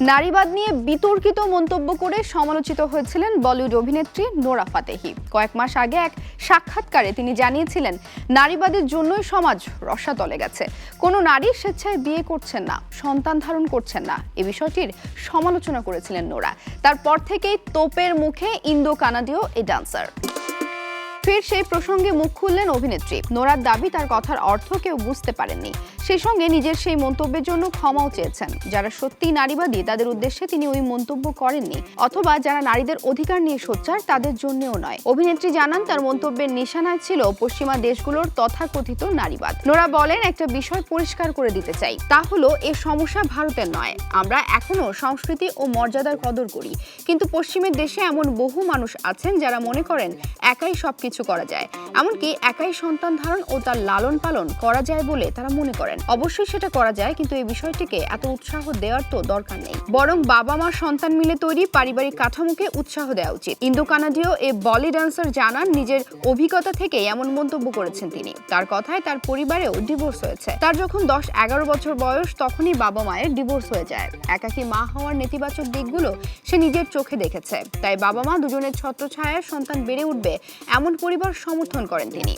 নারীবাদ নিয়ে বিতর্কিত মন্তব্য করে সমালোচিত হয়েছিলেন বলিউড অভিনেত্রী নোরা ফাতেহি। কয়েক মাস আগে এক সাক্ষাৎকারে তিনি জানিয়েছিলেন, নারীবাদের জন্যই সমাজ রসাতলে গেছে। কোনো নারী স্বেচ্ছায় বিয়ে করছেন না, সন্তান ধারণ করছেন না, এ বিষয়টির সমালোচনা করেছিলেন নোরা। তারপর থেকেই তোপের মুখে ইন্দো কানাডীয় এই ডান্সার। ফের সেই প্রসঙ্গে মুখ খুললেন অভিনেত্রী। নোরার দাবি, তার কথার অর্থ কেউ বুঝতে পারেননি। সেই সঙ্গে নিজের সেই মন্তব্যের জন্য ক্ষমাও চেয়েছেন। যারা সত্যি নারীবাদী, তাদের উদ্দেশ্যে তিনি ওই মন্তব্য করেননি। অথবা যারা নারীদের অধিকার নিয়ে সোচ্চার, তাদের জন্যও নয়। অভিনেত্রী জানান, তার মন্তব্যের নিশানায় ছিল পশ্চিমা দেশগুলোর তথাকথিত নারীবাদ। নোরা বলেন, একটা বিষয় পরিষ্কার করে দিতে চাই। তা হলো, এ সমস্যা ভারতের নয়। আমরা এখনও সংস্কৃতি ও মর্যাদার কদর করি। কিন্তু পশ্চিমের দেশে এমন বহু মানুষ আছেন যারা মনে করেন, একাই সবকিছু করা যায়। এমনকি একাই সন্তান ধারণ ও তার লালন পালন করা যায় বলে তারা মনে করেন। অবশ্যই সেটা করা যায়, কিন্তু এই বিষয়টিকে এত উৎসাহ দেওয়ার তো দরকার নেই। বরং বাবা মা সন্তান মিলে তৈরি পারিবারিক কাঠামোকে উৎসাহ দেওয়া উচিত। ইন্দো কানাডীয় এ বলি ডান্সার জানান, নিজের অভিজ্ঞতা থেকে এমন মন্তব্য করেছেন তিনি। তার কথায় তার পরিবারেও ডিভোর্স হয়েছে। তার যখন দশ এগারো বছর বয়স, তখনই বাবা মায়ের ডিভোর্স হয়ে যায়। একাকী মা হওয়ার নেতিবাচক দিকগুলো সে নিজের চোখে দেখেছে। তাই বাবা মা দুজনের ছত্রছায়ায় সন্তান বেড়ে উঠবে এমন পরিবার সমর্থন করেন তিনি।